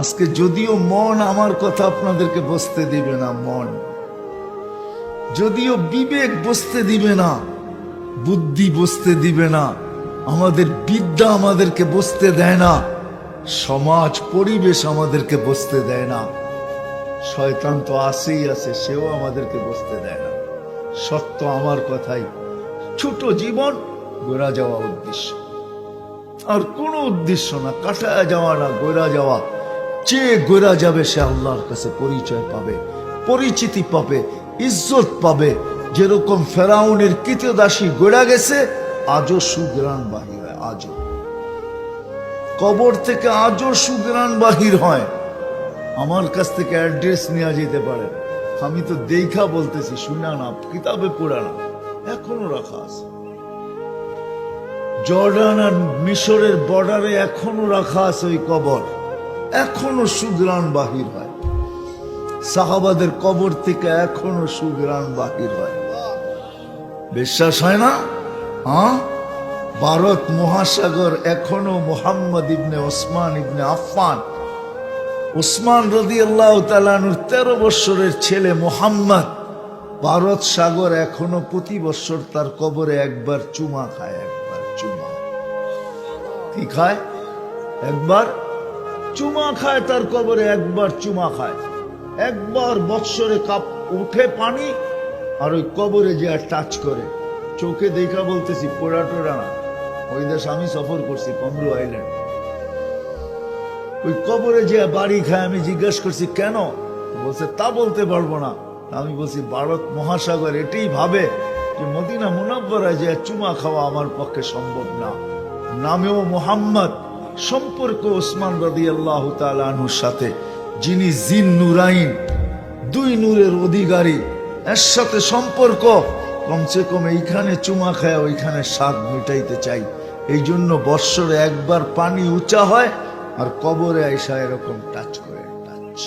আজকে যদিও মন আমার কথা আপনাদেরকে বসতে দিবে না, মন। যদিও বিবেক বসতে দিবে না, বুদ্ধি বসতে দিবে না, আমাদের বিদ্যা আমাদেরকে বসতে দেয় না, সমাজ, পরিবেশ আমাদেরকে বসতে দেয় না, শয়তান তো আসেই আছে, সেও আমাদেরকে বসতে দেয় না। সত্য আমার কথাই, ছোট জীবন গোড়া যাওয়া উদ্দেশ্য। আর কোনো উদ্দেশ্য না, কাটায় যাওয়া না, গোড়া যাওয়া। যে গোড়া যাবে, সে আল্লাহর কাছে পরিচয় পাবে, পরিচিতি পাবে, ইজ্জত পাবে। যেরকম ফেরাউনের কৃতদাসী গোড়া গেছে, আজও সুগ্রাণ বাহির হয়, আজও। কবর থেকে আজও সুগ্রাণ বাহির হয়। আমার কাছ থেকে অ্যাড্রেস নেওয়া যেতে পারে। আমি তো দেখা বলতেছি, শুনা না, কিতাবে পড়া না, এখনও রাখা আছে। জর্ডান আর মিশরের বর্ডারে এখনও রাখা আছে ওই কবর। এখনও সুগ্রাণ বাহির হয়। সাহাবাদের কবর থেকে এখনও সুগ্রাণ বাহির হয়। বিশ্বাস হয় না? হ্যাঁ? ভারত মহাসাগর এখনও মোহাম্মদ ইবনে ওসমান ইবনে আফফান। ওসমান রদি আল্লাহ তালানুর তেরো বৎসরের ছেলে মোহাম্মদ ভারত সাগর এখনও প্রতি বৎসর তার কবরে একবার চুমা খায়, একবার চুমা। কি খায়? একবার চুমা খায়, তার কবরে একবার চুমা খায়। একবার বৎসরে কাপ উঠে পানি, আর ওই কবরে যে আর টাচ করে। চোখে দেখা বলতেছি, পোড়া টোড়া না। ওই দেশ আমি সফর করছি কমরু আইল্যান্ড। ওই কবরে যে বাড়ি খায়, আমি জিজ্ঞেস করছি, কেন? বলছে, তা বলতে পারব না। আমি বলছি, ভারত মহাসাগর এটাই ভাবে যে মদিনা মুনাব্বরায় যে চুমা খাওয়া আমার পক্ষে সম্ভব না। নামেও মোহাম্মদ। সম্পর্ক ওসমান রদি আল্লাহ তালুর সাথে, যিনি জিন নুরাইন, দুই নূরের অধিকারী, এর সাথে সম্পর্ক, কমসে কম এইখানে চুমা খায়, ওইখানে স্বাদ মিটাইতে চাই। এই জন্য বৎসরে একবার পানি উঁচা হয় আর কবরে আইসা এরকম টাচ করে টাচ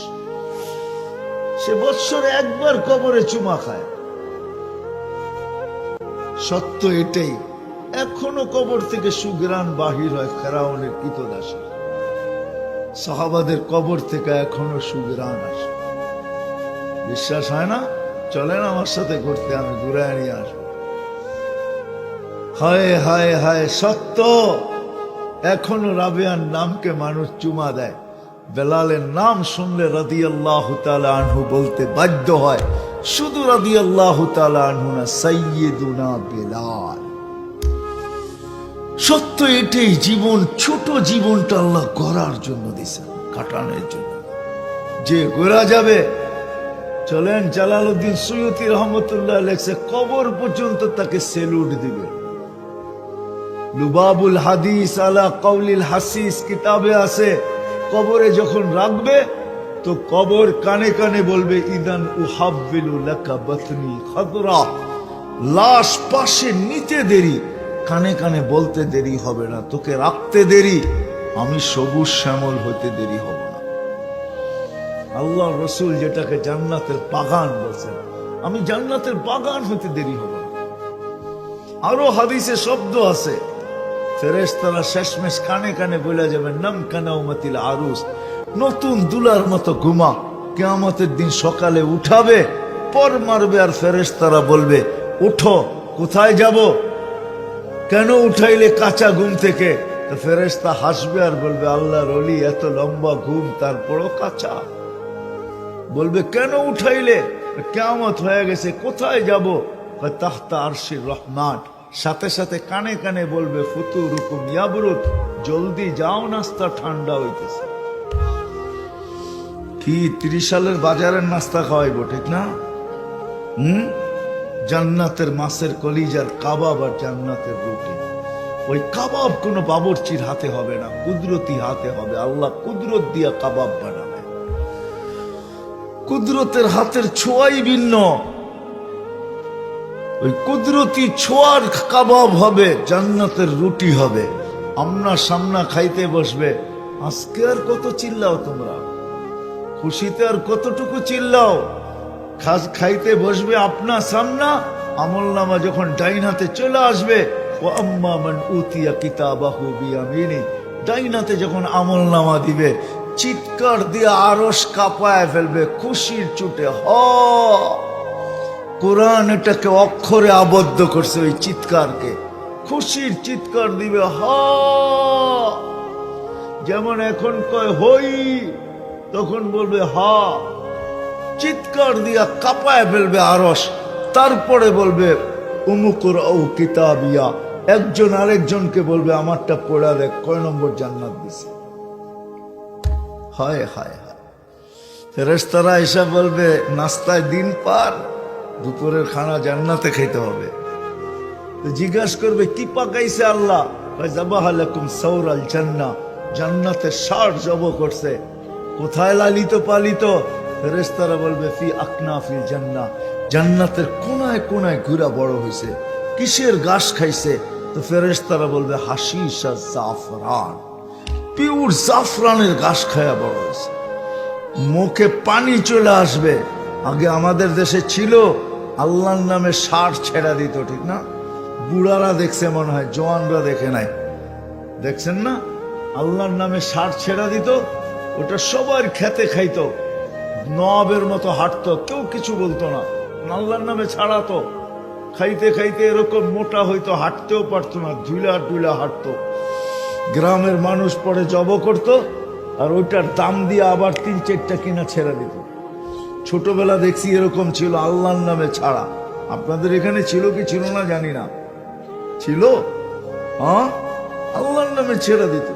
সে বৎসরে একবার কবরে চুমা খায়। সত্য এটাই। এখনও কবর থেকে সুগ্রাণ বাহির হয় ফেরাউনের কৃতদাসী। সাহাবাদের কবর থেকে এখনও সুগ্রাণ আসে। বিশ্বাস হয় না? চলেন আমার সাথে ঘুরতে, আমি ঘুরে নিয়ে আসব। হায় হায় হায়, সত্য! এখনও রাবিয়ার নামকে মানুষ চুমা দেয়। বেলালের নাম শুনলে রাদি আল্লাহ আনহু বলতে বাধ্য হয়, শুধু রাদি আল্লাহ আনহু না সৈয়দুনা বেলাল। সত্য এটাই, জীবন, ছোট জীবনটা আল্লাহ গড়ার জন্য দিছেন কাটানোর জন্য। যে গোরা যাবে, চলেন জালালউদ্দিন সৈয়দি রহমতুল্লাহ লেখছে, কবর পর্যন্ত তাকে সেলুট দিবে। লুবাবুল হাদিস আলা কৌলিল হাসিস কিতাবে আছে, কবরে যখন রাখবে, তো কবর কানে কানে বলবে, ইদান উহাব্বিলু লাকা বাতনি খাদরা। লাশ পাশে নিতে দেরি কানে কানে বলতে দেরি হবে না, তোকে রাখতে দেরি, আমি সবুজ শ্যামল হতে দেরি হব না। আল্লাহ রসুল যেটাকে জান্নাতের বাগান বলছেন, আমি জান্নাতের বাগান হতে দেরি হব না। আরও হাদিসে শব্দ আছে, ফেরেশতারা শেষমেশ কানে কানে বলে যাবে, নাম কানাউমাতিল আরুস, নতুন দুলার মতো ঘুমা, কেয়ামতের দিন সকালে উঠাবে, পর মারবে আর ফেরেশতারা বলবে, উঠো, কোথায় যাব? কেন উঠাইলে কাঁচা ঘুম থেকে? তো ফেরেশতা হাসবে আর বলবে, আল্লাহর অলি এত লম্বা ঘুম, তারপরও কাঁচা। বলবে, কেন উঠাইলে? কেমত হয়ে গেছে, কোথায় যাব? তাহতা আরশির রহমান। সাথে সাথে কানে কানে বলবে, ফুতু রুকুম ইয়াবরুত, জলদি যাও, নাস্তা ঠান্ডা হইতেছে। কি তিরিশ সালের বাজারের নাস্তা খাওয়াইবো, ঠিক না? হুম? জান্নাতের মাছের কলিজার কাবাব আর জান্নাতের রুটি। ওই কাবাব কোনো বাবরচির হাতে হবে না, কুদরতি হাতে হবে। আল্লাহ কুদরত দিয়া কাবাব বানাবে। কুদরতের হাতের ছোঁয়াই ভিন্ন। ওই কুদরতি ছোঁয়ার কাবাব হবে, জান্নাতের রুটি হবে। আমনা সামনা খাইতে বসবে। আজকে আর কত চিল্লাও তোমরা? খুশিতে আর কতটুকু চিল্লাও? খাস খাইতে বসবে আপনার সামনা। আমল নামা যখন ডাইন হাতে চলে আসবে ও আম্মা মান উতিয়া কিতাবাহু বিয়ামিনি। ডাইন হাতে যখন আমল নামা দিবে, চিৎকার দিয়ে আরস কাঁপায় ফেলবে, খুশির চুটে হ। কোরআন এটাকে অক্ষরে আবদ্ধ করছে ওই চিৎকারকে। খুশির চিৎকার দিবে, হ। যেমন এখন কয় হই, তখন বলবে, হা। চিৎকার দিয়া কাঁপায় ফেলবে আরস। তারপরে বলবে, উমুকুর ও কিতাবিয়া। একজন আরেকজনকে বলবে, আমারটা পড়া দেখ, কয় নম্বর জান্নাত দিছে? হায় হায় হায়। ফেরেস্তারা বলবে, নাস্তায় দিন পার, দুপুরের খানা জান্নাতে খেতে হবে। তো জিজ্ঞাসা করবে, কি পাকাইছে আল্লাহ? জাবাহালাকুম সৌরাল জান্না জান্নাতে ষাট জব করছে। কোথায় লালিত পালিত? ফেরেস্তারা বলবে, ফি আকনা ফিল জান্না জান্নাতের কোনায় কোনায় ঘুরা বড় হয়েছে কিসের ঘাস খাইছে? তো ফেরেস্তারা বলবে হাসিস আর জাফরান। পিওর জাফরানের ঘাস খায়া বড় হয়েছে মুখে পানি চলে আসবে। আগে আমাদের দেশে ছিল, আল্লাহর নামে সার ছেড়া দিত, ঠিক না? বুড়ারা দেখছে মনে হয়, জওয়ানরা দেখে নাই। দেখছেন না? আল্লাহর নামে সার ছেড়া দিত, ওটা সবার খেতে খাইতো। নবের মতো হাঁটতো, কেউ কিছু বলতো না। আল্লাহর নামে ছাড়াতো। খাইতে খাইতে এরকম মোটা হইতো, হাঁটতেও পারতো না ধুলা টুলা হাঁটতো। গ্রামের মানুষ পরে জব করত, আর ওইটার দাম দিয়ে আবার তিন চারটা কিনা ছেড়ে দিত। ছোটবেলা দেখছি এরকম ছিল, আল্লাহর নামে ছাড়া। আপনাদের এখানে ছিল কি ছিল না জানি না। ছিল? হ্যাঁ? আল্লাহর নামে ছেড়ে দিত।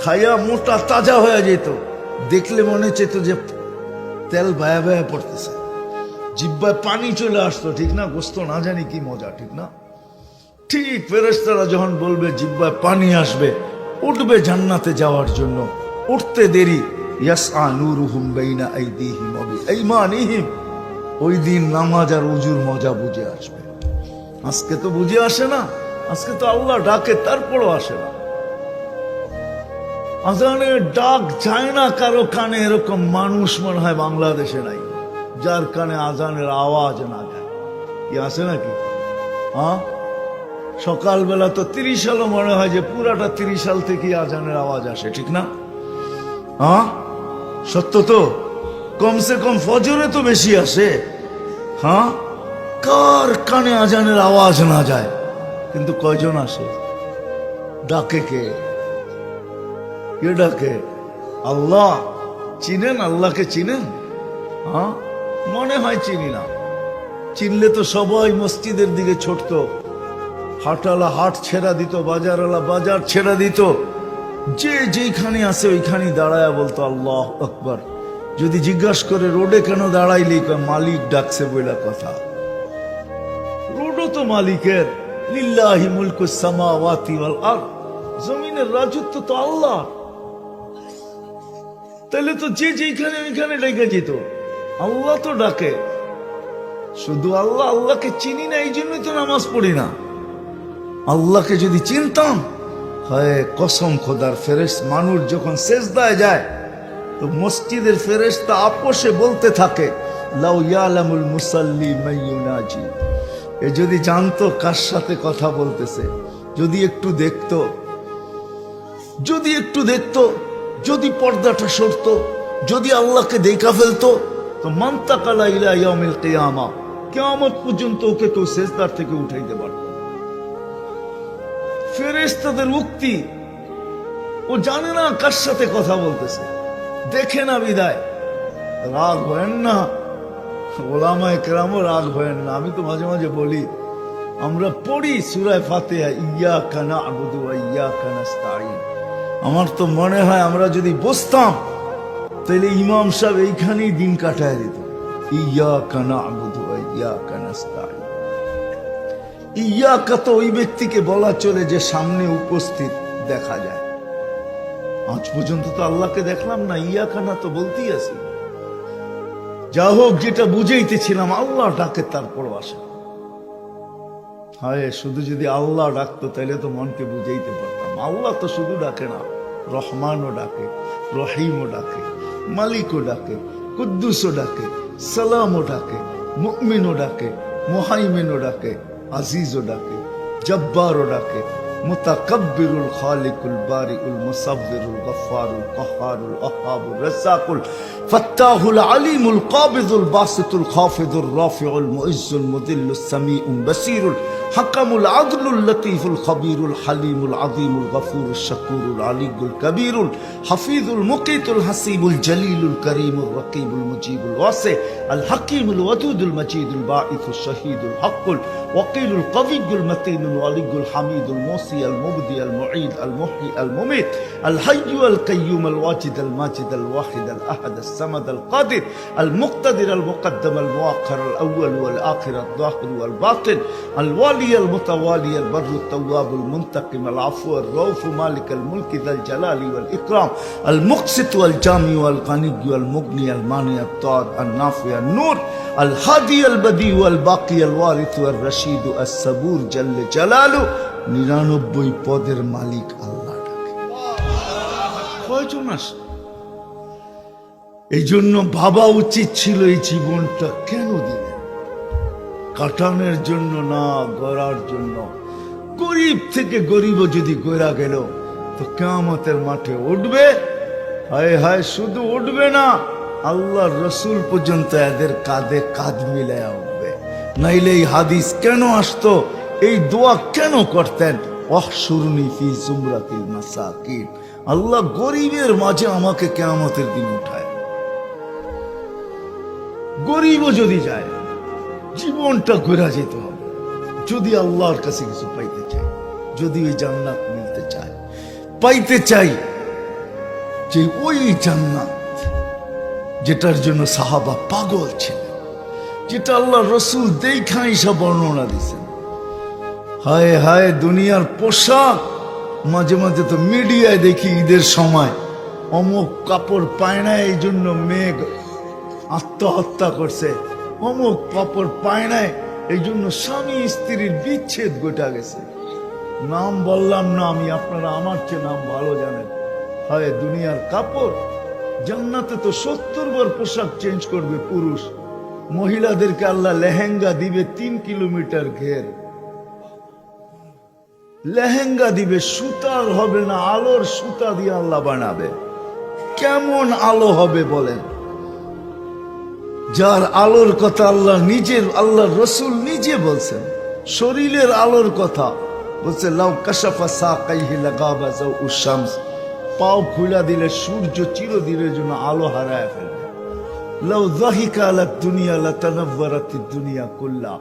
খাইয়া মোটা তাজা হয়ে যেত। দেখলে মনে চেত যে তেল বায়া বায়া পড়তেছে। জিব্বায় পানি চলে আসতো, ঠিক না? গোস্ত না জানি কি মজা, ঠিক না? ঠিক ফেরেস্তারা যখন বলবে, জিব্বায় পানি আসবে, উঠবে জান্নাতে যাওয়ার জন্য। উঠতে দেরি। ইয়াসআ নূরুহুম বাইনা আইদিহিম ওয়া বিআইমানিহিম। ওই দিন নামাজ আর উজুর মজা বুঝে আসবে। আজকে তো বুঝে আসে না। আজকে তো আল্লাহ ডাকে, তারপরও আসে না। আজানের ডাক যায় না কারও কানে, এরকম মানুষ মনে হয় বাংলাদেশে নাই, যার কানে আজানের আওয়াজ না যায়। কি আছে নাকি? হ্যাঁ? সকালবেলা তো তিরিশ সালও মনে হয় যে পুরাটা তিরিশ সাল থেকে আজানের আওয়াজ আসে, ঠিক না? হ্যাঁ? সত্য তো? কমসে কম ফজরে তো বেশি আসে। হ্যাঁ? কার কানে আজানের আওয়াজ না যায়? কিন্তু কয়জন আসে? ডাকে কে? কে ডাকে আল্লাহ চিনেন আল্লাহকে চিনেন হ্যাঁ মনে হয় চিনি না চিনলে তো সবাই মসজিদের দিকে ছুটতো হাটালা হাট ছেড়া দিত বাজারওয়ালা বাজার ছেড়া দিত যে যেখানে আছে ওইখানে দাঁড়ায় বলতো আল্লাহ আকবর যদি জিজ্ঞাসা করে রোডে কেন দাঁড়াইলি মালিক ডাকছে বইলা কথা রোডও তো মালিকের লিল্লাহি মুলকু সামাওয়াতি ওয়াল আরদ জমিনের রাজত্ব তো আল্লাহ তাহলে তো যে যেখানে ওইখানে ডেকে যেত আল্লাহ তো ডাকে। শুধু আল্লাহ, আল্লাহকে চিনি না এই জন্যই তো নামাজ পড়ি না। আল্লাহকে যদি চিনতাম, হয় কসম খোদার ফেরেস মানুষ যখন সেজদায় যায়, তো মসজিদের ফেরেশতা আপোষে বলতে থাকে, লাউ ইয়ালামুল মুসাল্লি মাইয়ুনাজি এ যদি জানতো কার সাথে কথা বলতেছে, যদি একটু দেখতো, যদি একটু দেখতো যদি পর্দাটা সরতো, যদি আল্লাহকে দেখা ফেলতো, তো মান্তাকালা ইলা ইয়াউমিল কিয়ামা, কিয়ামত পর্যন্ত ওকে কেউ সেজদার থেকে উঠাইতে পারত না। ফেরেশতাদের উক্তি, ও জানে না কার সাথে কথা বলতেছে। দেখে না বিদায়। রাগ হয়েন না। ওলামায় কেরামও রাগ হয়েন না। আমি তো মাঝে মাঝে বলি, আমরা পড়ি সুরায় ফাতেহা ইয়া কানা আবুদু ইয়া কানা আমার তো মনে হয় আমরা যদি বসতাম, তাহলে ইমাম সাহেব এইখানেই দিন কাটায় দিত। ইয়া কানা আবুদু ইয়া কানা ইয়া তো ওই ব্যক্তিকে বলা চলে যে সামনে উপস্থিত দেখা যায়। আজ পর্যন্ত তো আল্লাহকে দেখলাম না ইয়া কানা তো বলতেই আছি। যা হোক, যেটা বুঝাইতেছিলাম, আল্লাহ ডাকে তারপর আসে হায়, শুধু যদি আল্লাহ ডাকতো, তাহলে তো মনকে বুঝাইতে পারতাম। আল্লাহ তো শুধু ডাকে না, রহমানও ডাকে, রহিমও ডাকে, মালিকও ডাকে, কুদ্দুসও ডাকে, সালামও ডাকে মুকমিনও ডাকে, মোহাইমিনও ডাকে, আজিজও ডাকে, জব্বারও ডাকে, মুতাকাব্বিরুল খালিকুল বারিকুল মুসাব্বিরুল গফফারুল কহারুল আহাবুল রাসাকুল ফাত্তাহুল আলিমুল কাবিদুল বাসিতুল খাফিদুর রাফিউল মুইজুল মুদিল্লুস সামিউল বাসিরুল الحكم العدل اللطيف الخبير الحليم العظيم الغفور الشكور العلي الكبير الحفيظ المقيت الحسيب الجليل الكريم الرقيب المجيب الواسع الحكيم الودود المجيد الباعث الشهيد الحق الوقيل القوي المتين الولي الحميد الموصي المبدي المعيد المحيي المميت الحي القيوم الواجد الماجد الواحد الأحد الصمد القادر المقتدر المقدم المؤخر الأول والآخر الظاهر والباطن الوالي المتوالي البر التواب المنتقم العفو الرؤوف مالك الملك ذا الجلال والإكرام المقسط والجامع والغني والمغني المانع الطار النافع النور الهادي البديع والباقي الوارث والرشيد الصبور جل جلاله নিরানব্বই পদের মালিক আল্লাহ ডাকে কয়জন আসে এই জন্য ভাবা উচিত ছিল এই জীবনটা কেন দিলেন কাটানোর জন্য না গড়ার জন্য গরিব থেকে গরিব যদি গড়া গেল তো কেমতের মাঠে উঠবে হায় হায় শুধু উঠবে না আল্লাহ রসুল পর্যন্ত এদের কাঁধে কাঁধ মিলায়া উঠবে। নাইলে এই হাদিস কেন আসতো? এই দোয়া কেন করতেন? অহসুরনি ফি সুমরাতিল মাসাকিন। আল্লাহ গরিবের মাঝে আমাকে কেয়ামতের দিন উঠায়। গরিবও যদি যায়, জীবনটা ঘোরা যেতে হবে। যদি আল্লাহর কাছে কিছু পাইতে চাই যদি ওই জান্নাত মিলতে চায়। পাইতে চাই যে ওই জান্নাত যেটার জন্য সাহাবা পাগল ছিল যেটা আল্লাহ রসুল দেখা সব বর্ণনা দিছেন হায় হায়, দুনিয়ার পোশাক। মাঝে মাঝে তো মিডিয়ায় দেখি ঈদের সময় অমুক কাপড় পায় না, এই জন্য মেঘ আত্মহত্যা করছে। অমুক কাপড় পায় নাই এই জন্য স্বামী স্ত্রীর বিচ্ছেদ গোটা গেছে। নাম বললাম না আমি, আপনারা আমার চেয়ে নাম ভালো জানেন। হয়, দুনিয়ার কাপড় জান্নাতে তো সত্তর বার পোশাক চেঞ্জ করবে পুরুষ। মহিলাদেরকে আল্লাহ লেহেঙ্গা দিবে তিন কিলোমিটার ঘের। লেহেঙ্গা দিবে সুতার হবে না, আলোর সুতা দিয়ে আল্লাহ বানাবে। কেমন আলো হবে বলেন? যার আলোর কথা আল্লাহ নিজের আল্লাহ রসুল নিজে বলছেন। শরীরের আলোর কথা বলছে, লাউ কাশাফা সা কাইহি লাগাবা যাও উশামস পাও খুলা দিলে, সূর্য চিরদিনের জন্য আলো হারায় ফেলবে লাউ জাহিকা আলা দুনিয়া লাতানাব্বারাতি দুনিয়া কুল্লা।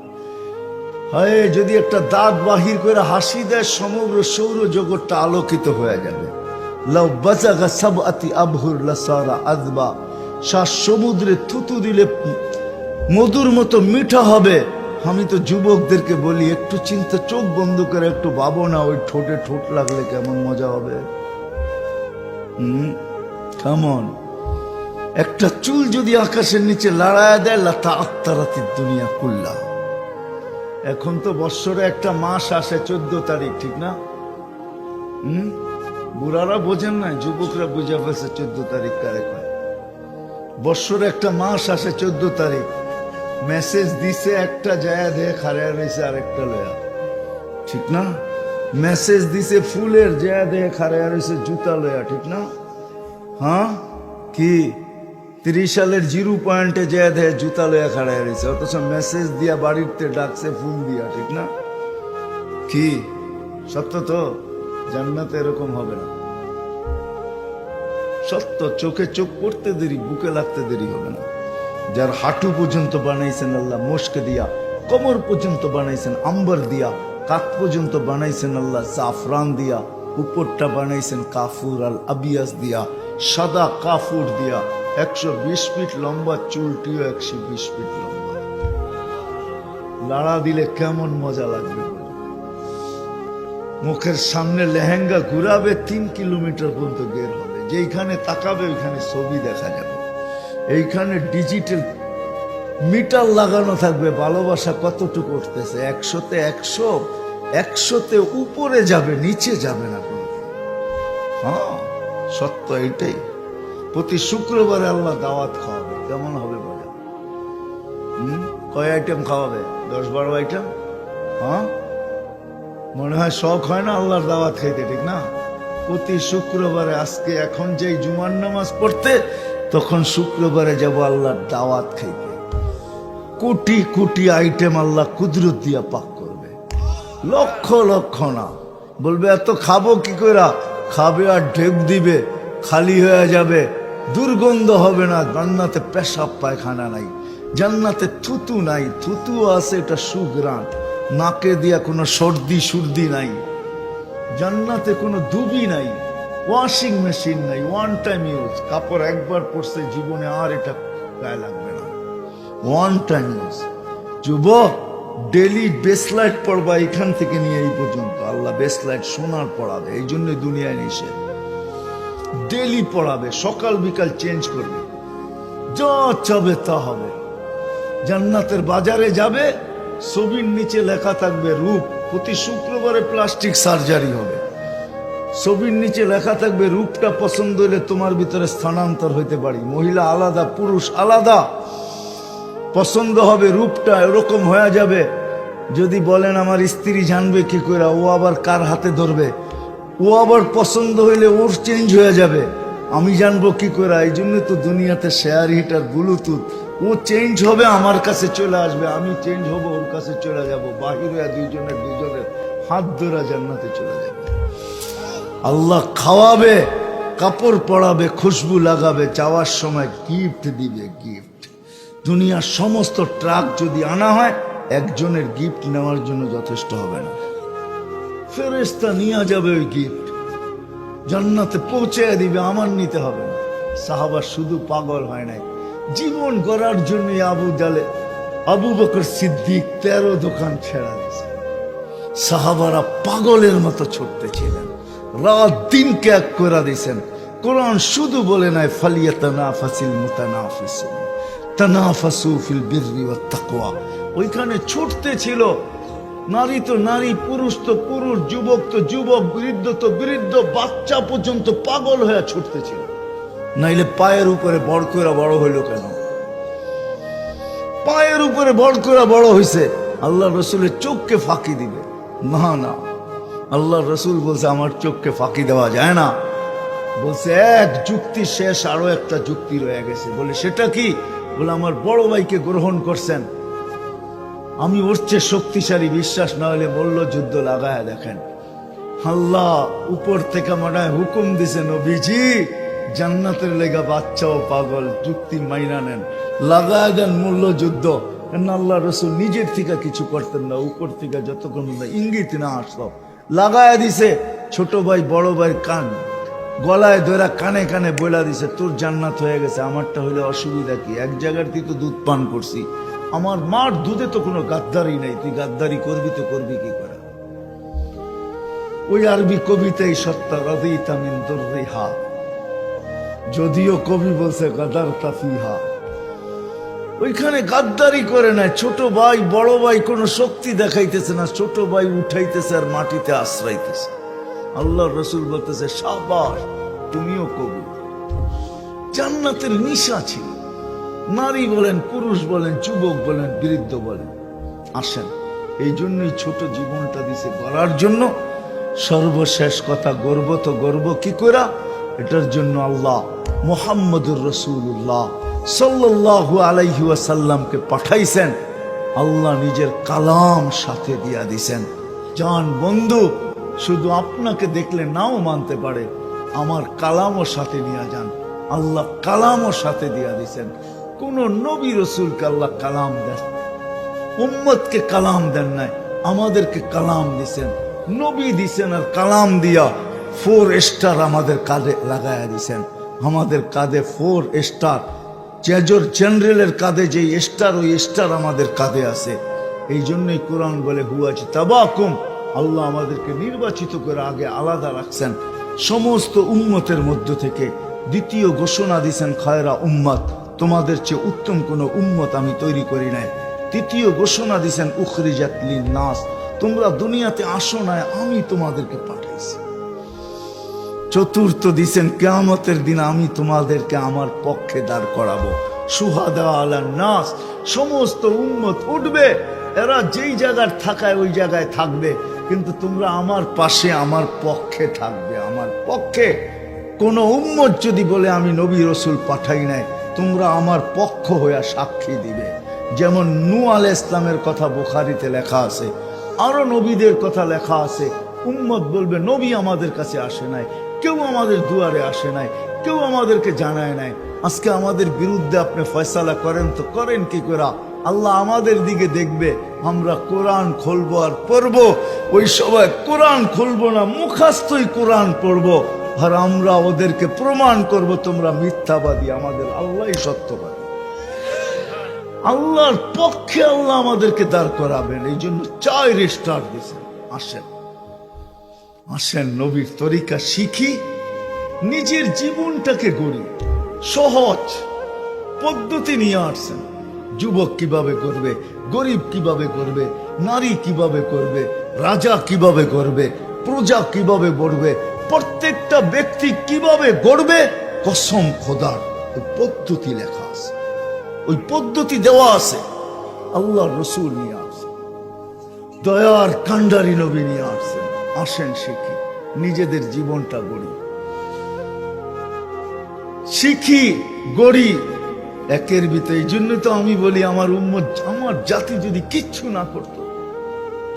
হায়, যদি একটা দাঁত বাহির করে হাসি দেয়, সমগ্র সৌর জগৎটা আলোকিত হয়ে যাবে। লাউ বাজাগা সাব আতি আবহুর লাসারা আদবা শ্বাস সমুদ্রে থুতু দিলে মধুর মতো মিঠা হবে। আমি তো যুবকদেরকে বলি, একটু চিন্তা, চোখ বন্ধ করে একটু ভাবো না, ওই ঠোঁটে ঠোঁট লাগলে কেমন মজা হবে। কেমন একটা চুল যদি আকাশের নিচে লড়ায় দেয়, লাতা আত্মারাতির দুনিয়া কুল্লা। এখন তো বৎসরে একটা মাস আসে চোদ্দ তারিখ, ঠিক না? হুম, বুড়ারা বোঝেন না যুবকরা বুঝে ফেলছে চোদ্দ তারিখ কারে কয়। বৎসরে একটা মাস আসে চোদ্দ তারিখ। মেসেজ দিছে, একটা জায়া দিয়ে খাড়ায় রয়েছে আরেকটা লয়া। ঠিক না? মেসেজ দিছে ফুলের জায়া দিয়ে খাড়ায় রয়েছে জুতা লয়া, ঠিক না? হ্যাঁ? কি? তিরিশ সালের জিরো পয়েন্টে যে দেয় জুতা লয়া খাড়ায় রয়েছে অথচ মেসেজ দিয়া বাড়িতে ডাকছে ফোন দিয়া, ঠিক না? কি? সত্য তো? জান্নাতে এরকম হবে না। সত্য, চোখে চোখ পড়তে দেরি, বুকে লাগতে দেরি হবে না। যার হাঁটু পর্যন্ত বানাইছেন আল্লাহ, মোশকে দিয়া, কোমর পর্যন্ত বানাইছেন, আম্বার দিয়া কাত পর্যন্ত বানাইছেন আল্লাহ? জাফরান দিয়া, উপরটা বানাইছেন কাফুর আল আবিয়াস দিয়া, সাদা কাফুর দিয়া। একশো বিশ ফিট লম্বা, চুলটিও একশো বিশ ফিট লম্বা। লাড়া দিলে কেমন মজা লাগবে মুখের সামনে লেহেঙ্গা ঘুরাবে, তিন কিলোমিটার পর্যন্ত বের হবে। যেইখানে তাকাবে, ওইখানে ছবি দেখা যাবে। এইখানে ডিজিটাল মিটার লাগানো থাকবে, ভালোবাসা কতটুকু করতেছে একশোতে একশো, একশোতে উপরে যাবে, নিচে যাবে না হ্যাঁ সত্য এইটাই। প্রতি শুক্রবারে আল্লাহ দাওয়াত খাওয়াবে, কেমন হবে বলে কয় আইটেম খাওয়াবে? দশ বারো আইটেম হ্যাঁ? মনে হয় শখ হয় না আল্লাহর দাওয়াত খাইতে, ঠিক না? প্রতি শুক্রবারে, আজকে এখন যেই জুমার নামাজ পড়তে, তখন শুক্রবারে যাব আল্লাহর দাওয়াত খাইতে। কোটি কোটি আইটেম আল্লাহ কুদরত দিয়া পাক করবে। লক্ষ লক্ষ না। বলবে, এত খাব কি করে খাবে আর ঢেক দিবে, খালি হয়ে যাবে। দুর্গন্ধ হবে না, জান্নাতে পেশাব পায়খানা নাই। জান্নাতে থুতু নাই, থুতু আছে এটা সুগ্রাণ নাকে দিয়া কোনো সর্দি সুর্দি নাই। জান্নাতে কোনো দুবি নাই। ওয়াশিং মেশিন নাই, ওয়ান টাইম ইউজ। কাপড় একবার পরছে, জীবনে আর এটা গায়ে লাগবে ওয়ান টাইম ইউজ যুবক ডেলি বেসলাইট পড়বা এখান থেকে নিয়ে এই পর্যন্ত। আল্লাহ বেসলাইট সোনার পড়াবে, এই জন্য দুনিয়ায় নিষেধ ডেলি পড়াবে, সকাল বিকাল চেঞ্জ করবে। যা চাবে তা হবে। জান্নাতের বাজারে যাবে, ছবির নিচে লেখা থাকবে রূপ। প্রতি শুক্রবারে প্লাস্টিক সার্জারি হবে। ছবির নিচে লেখা থাকবে রূপটা পছন্দ হলে তোমার ভিতরে স্থানান্তর হইতে পারি। মহিলা আলাদা, পুরুষ আলাদা। পছন্দ হবে রূপটা এরকম হয়ে যাবে। যদি বলেন আমার স্ত্রী জানবে কি করে, ও আবার কার হাতে ধরবে? ও আবার পছন্দ হইলে ওর চেঞ্জ হয়ে যাবে। আমি জানব কি করে, এই জন্য তো দুনিয়াতে শেয়ার হিটার ব্লুটুথ ও চেঞ্জ হবে, আমার কাছে চলে আসবে, আমি চেঞ্জ হব, ওর কাছে চলে যাব, বাহির দুইজনের দুজনের হাত ধরা জান্নাতে চলে যাবে। আল্লাহ খাওয়াবে, কাপড় পরাবে, খুশবু লাগাবে, যাওয়ার সময় গিফট দিবে গিফট দুনিয়ার সমস্ত ট্রাক যদি আনা হয়, একজনের গিফট নেওয়ার জন্য যথেষ্ট হবে না। ফেরেস্তা নিয়ে যাবে ওই গিফট জান্নাতে পৌঁছে দিবে, আমার নিতে হবে না। সাহাবা শুধু পাগল হয় নাই। জীবন গড়ার জন্য আবু জালে, আবু বকর সিদ্দিক তেরো দোকান ছেড়া দিয়েছে। সাহাবারা পাগলের মতো ছুটতেছিলেন রাত দিনকে এক করে দিয়েছেন। কোরআন শুধু বলে নাই ফালিয়া তানাফাসিল মুতানাফিসুন। ফিল ওইখানে ছুটতে ছিল নারী তো নারী, পুরুষ তো পুরুষ, যুবক তো যুবক, বৃদ্ধ তো বৃদ্ধ, বাচ্চা পর্যন্ত পাগল হয়ে নাইলে পায়ের উপরে বড় হইল কেন? পায়ের উপরে বড় হইছে, আল্লাহ রসুলের চোখকে ফাঁকি দিবে। না না, আল্লাহ রসুল বলছে, আমার চোখকে ফাঁকি দেওয়া যায় না। বলছে, এক যুক্তি শেষ, আরও একটা যুক্তি রয়ে গেছে। বলে, সেটা কি? বলে আমার বড় ভাইকে গ্রহণ করছেন। আমি ওর চেয়ে শক্তিশালী বিশ্বাস না হলে মল্ল যুদ্ধ লাগায় দেখেন। আল্লাহ উপর থেকে মনে হুকুম দিছে নবীজি, জান্নাতের লেগা বাচ্চাও পাগল, যুক্তি মাইনা নেন। লাগায় দেন মূল্য যুদ্ধ। আল্লাহ রসুল নিজের থেকে কিছু করতেন না, উপর থেকে যতক্ষণ ইঙ্গিত না আসলো। লাগায় দিছে ছোট ভাই, বড় ভাই কান। গলায় ধরা কানে কানে বইলা দিছে, তোর জান্নাত হয়ে গেছে, আমারটা হইলে অসুবিধা কি? এক জায়গার তুই তো দুধ পান করছি। আমার মার দুধে তো কোনো গাদ্দারি নাই, তুই গাদ্দারি করবি তো করবি কি করে? ওই আরবি কবিতাই সত্তা, রদিতা মিন হা যদিও কবি বলছে গাদার তাফিহা ওইখানে গাদ্দারি করে না ছোট ভাই, বড় ভাই কোনো শক্তি দেখাইতেছে না, ছোট ভাই উঠাইতেছে আর মাটিতে আশ্রাইতেছে আল্লাহ রসুল বলতেছে সাবাস তুমিও কবি জান্নাতের নিশা ছিল। নারী বলেন, পুরুষ বলেন, যুবক বলেন, বৃদ্ধ বলেন, আসেন। এই জন্যই ছোট জীবনটা দিছে গড়ার জন্য। সর্বশেষ কথা, গর্ব তো গর্ব, কি করা এটার জন্য আল্লাহ মোহাম্মদুর রসুল্লাহ সাল্লাহু আলাইহি ওয়াসাল্লামকে পাঠাইছেন। আল্লাহ নিজের কালাম সাথে দিয়া দিছেন। জান বন্ধু শুধু আপনাকে দেখলে নাও মানতে পারে, আমার কালামও সাথে নিয়ে যান। আল্লাহ কালামও সাথে দিয়া দিছেন। কোন নবী রসুলকে আল্লাহ কালাম দেন উম্মতকে কালাম দেন নাই, আমাদেরকে কালাম দিছেন। নবী দিছেন আর কালাম দিয়া ফোর স্টার আমাদের কাঁধে লাগাইয়া দিছেন। আমাদের কাঁধে ফোর স্টার, চেজর জেনারেলের কাঁধে যে স্টার, ওই স্টার আমাদের কাঁধে আছে। এই জন্যই কোরআন বলে হুয়াছি তাবাকুম। আল্লাহ আমাদেরকে নির্বাচিত করে আগে আলাদা রাখছেন। সমস্ত উম্মতের মধ্য থেকে দ্বিতীয় ঘোষণা দিছেন, খায়রা উম্মত, তোমাদের চেয়ে উত্তম কোনো উম্মত আমি তৈরি করি নাই। তৃতীয় ঘোষণা দিছেন, উখরিজাত লিন নাস তোমরা দুনিয়াতে আসো না আমি তোমাদেরকে পাঠাইছি। চতুর্থ দিছেন, কেয়ামতের দিন আমি তোমাদেরকে আমার পক্ষে দাঁড় করাবো। সুহাদা আলা নাস সমস্ত উন্মত উঠবে, এরা যেই জায়গার থাকায় ওই জায়গায় থাকবে। কিন্তু তোমরা আমার পাশে, আমার পক্ষে থাকবে, আমার পক্ষে। কোন উম্মত যদি বলে, আমি নবী রসুল পাঠাই নাই, তোমরা আমার পক্ষ হইয়া সাক্ষী দিবে। যেমন নু আল ইসলামের কথা বুখারিতে লেখা আছে আরও নবীদের কথা লেখা আছে, উম্মত বলবে, নবী আমাদের কাছে আসে নাই, কেউ আমাদের দুয়ারে আসে নাই, কেউ আমাদেরকে জানায় নাই। আজকে আমাদের বিরুদ্ধে আপনি ফয়সালা করেন তো করেন কি করা আল্লাহ আমাদের দিকে দেখবে আমরা কোরআন খুলবো আর পড়ব। ওই সময় কোরআন খুলবো না মুখাস্তই কোরআন পড়ব। আর আমরা ওদেরকে প্রমাণ করব, তোমরা মিথ্যাবাদী, আমাদের আল্লাহ সত্যবাদী। আল্লাহর পক্ষে আল্লাহ আমাদেরকে দাঁড় করাবেন, এই জন্য চাই রেস্টার দিয়েছেন আসেন। আসেন, নবীর তরিকা শিখি, নিজের জীবনটাকে গড়ি। সহজ পদ্ধতি নিয়ে আসছেন। যুবক কীভাবে করবে? গরিব কীভাবে করবে, নারী কীভাবে করবে, রাজা কীভাবে করবে, প্রজা কীভাবে গড়বে, প্রত্যেকটা ব্যক্তি কীভাবে গড়বে, কসম খোদার পদ্ধতি লেখা আছে। ওই পদ্ধতি দেওয়া আছে। আল্লাহ রসুল নিয়ে আসছে। দয়ার কান্ডারি নবী নিয়ে আসছেন আসেন শিখি, নিজেদের জীবনটা গড়ি। শিখি, গড়ি। একের ভিতরে, এই জন্য তো আমি বলি আমার উম্মত, আমার জাতি যদি কিচ্ছু না করত,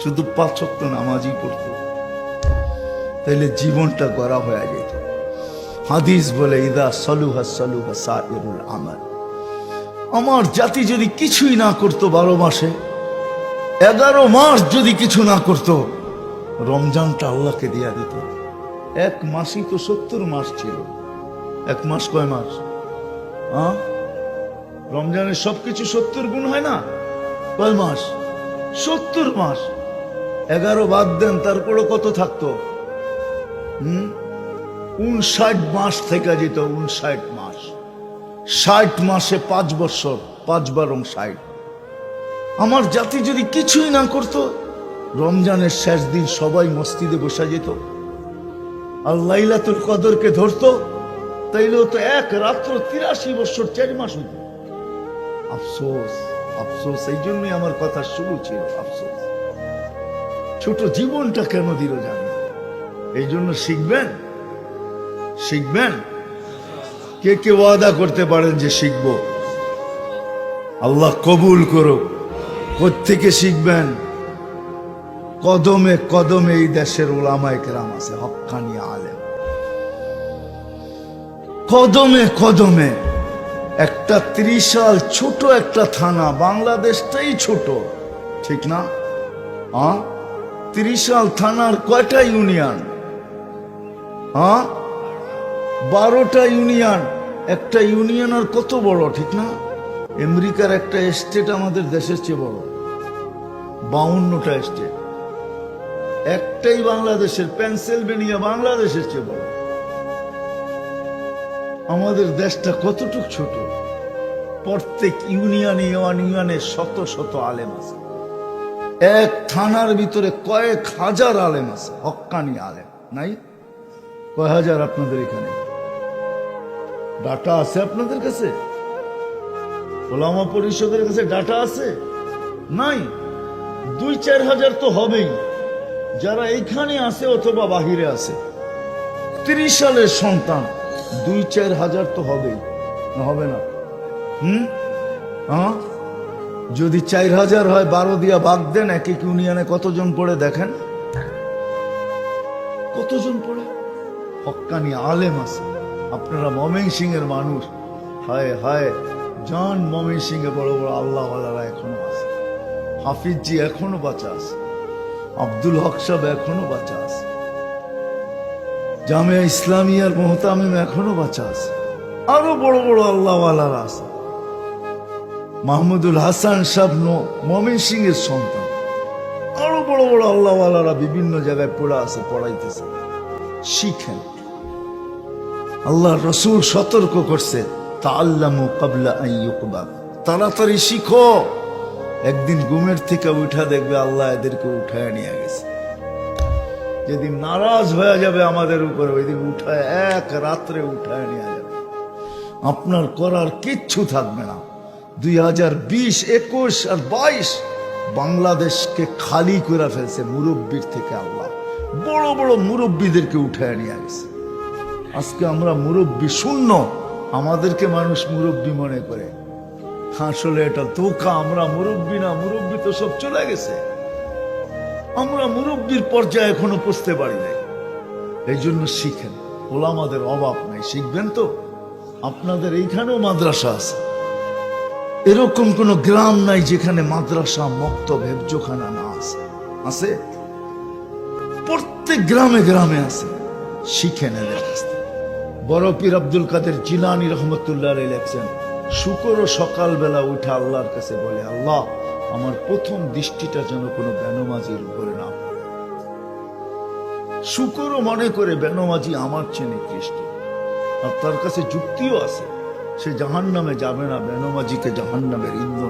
শুধু পাঁচক্ত নামাজই পড়তো তাহলে জীবনটা গড়া হয়ে যেত। হাদিস বলে, ইদা সলুহা সলুহা সাইরুল আমাল। আমার জাতি যদি কিছুই না করতো বারো মাসে, এগারো মাস যদি কিছু না করত, রমজানটা আল্লাহকে দিয়া দিত। এক মাসই তো সত্তর মাস ছিল। এক মাস কয় মাস? হ্যাঁ রমজানের সবকিছু সত্তর গুণ হয় না? কয় মাস? সত্তর মাস। এগারো বাদ দেন তারপরে কত থাকতো? হুম? উনষাট মাস থেকে যেত, উনষাট মাস। ষাট মাসে পাঁচ বছর পাঁচ বারং ষাট আমার জাতি যদি কিছুই না করত, রমজানের শেষ দিন সবাই মসজিদে বসা যেত। আর লাইলাতুল কদরকে ধরতো, তাইলেও তো এক, রাত্র তিরাশি বছর, চার মাস হইত। আফসোস আফসোস, এই জন্যই আমার কথা শুরু ছিল, আফসোস। ছোট জীবনটা কেন দিল জানি? এই জন্য শিখবেন? শিখবেন? কে কে ওয়াদা করতে পারেন যে শিখব? আল্লাহ কবুল করো থেকে শিখবেন? কদমে কদমে এই দেশের ওলামায় কেরাম আছে, হক্কানি আলেম। কদমে কদমে একটা ত্রিশাল ছোট একটা থানা, বাংলাদেশটাই ছোট, ঠিক না? ত্রিশাল থানার কয়টা ইউনিয়ন? হ্যাঁ বারোটা ইউনিয়ন, একটা ইউনিয়ন আর কত বড়, ঠিক না? আমেরিকার একটা স্টেট আমাদের দেশের চেয়ে বড়, বাউন্নটা স্টেট। একটাই বাংলাদেশের, পেনসিলভেনিয়া বাংলাদেশের চেয়ে বড়। আমাদের দেশটা কতটুক ছোট? প্রত্যেক ইউনিয়নে ইউনিয়নে শত শত আলেম আছে। এক থানার ভিতরে কয়েক হাজার আলেম আছে, হক্কানি আলেম, নাই? কয় হাজার আপনাদের এখানে? ডাটা আছে আপনাদের কাছে? ওলামা পরিষদের কাছে ডাটা আছে? নাই? দুই চার হাজার তো হবেই। যারা এইখানে আছে অথবা বাহিরে আছে, তিরিশ সালের সন্তান। দুই, চার হাজার তো হবেই। না, হবে না। হুম? হ্যাঁ যদি চার হাজার হয়, বারো দিয়া ভাগ দেন, এক এক ইউনিয়নে কতজন পড়ে দেখেন? কতজন পড়ে? হক্কানি আলেম আছে। আপনারা মমেন সিং এর মানুষ। হায় হায়, জান মমেন সিং এ বড় বড় আল্লাহ এখনও আছে। হাফিজজি এখনও বাঁচা আছে। আব্দুল হক সাহেব এখনও বাঁচা আছে। জামিয়া ইসলামিয়ার মোহতামিম এখনও বাঁচা আছে। আরও বড় বড় আল্লাহ আছে। মাহমুদুল হাসান সাহেব মমিন সিং এর সন্তান। আরও বড় বড় আল্লাহওয়ালারা বিভিন্ন জায়গায় পড়া আছে, পড়াইতেছে। শিখেন। আল্লাহ রসুল সতর্ক করছে তাল্লামু কাবলা আইয়ুকবাদ তাড়াতাড়ি শিখো। একদিন ঘুমের থেকে উঠা দেখবে আল্লাহ এদেরকে উঠায় নিয়ে গেছে। যেদিন নারাজ হয়ে যাবে আমাদের উপরে ওই দিন উঠায় এক রাত্রে উঠায় নিয়ে যাবে। আপনার করার কিচ্ছু থাকবে না। দুই হাজার বিশ, একুশ আর বাইশ বাংলাদেশকে খালি করে ফেলছে মুরব্বীর থেকে আল্লাহ। বড় বড় মুরব্বীদেরকে উঠায় নিয়ে গেছে আজকে আমরা মুরব্বী শূন্য, আমাদেরকে মানুষ মুরব্বী মনে করে। আসলে এটা ধোকা, আমরা মুরব্বী না, মুরব্বী তো সব চলে গেছে। আমরা মুরব্বীর পর্যায়ে এখনও পৌঁছতে পারি নাই। এই জন্য শিখেন, ওলামাদের অভাব নাই। শিখবেন তো? আপনাদের এইখানেও মাদ্রাসা আছে। এরকম কোন গ্রাম নাই যেখানে মাদ্রাসা, মক্তব, হেফজোখানা না আছে। আছে? প্রত্যেক গ্রামে গ্রামে আছে। শিখেন এদের কাছ। বড় পীর আব্দুল কাদের জিলানি রহমতুল্লাহ লেখছেন শুকর সকালবেলা উঠে আল্লাহর কাছে বলে, আল্লাহ আমার প্রথম দৃষ্টিটা যেন কোনো বেনমাজির উপরে না শুকরও মনে করে বেনমাজি আমার চেনে নিকৃষ্ট আর তার কাছে যুক্তিও আছে। সে জাহান নামে যাবে না, বেনমাজিকে জাহান নামের ইন্ধন